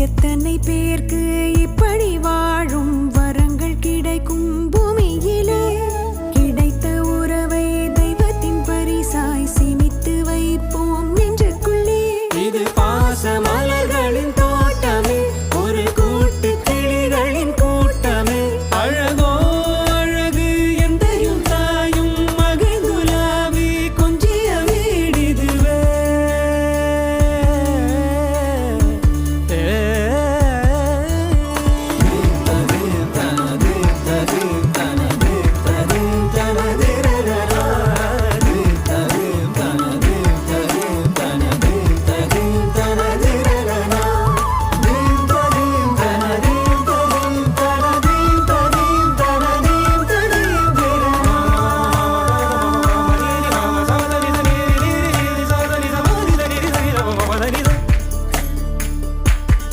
எத்தனை பேர்க்கு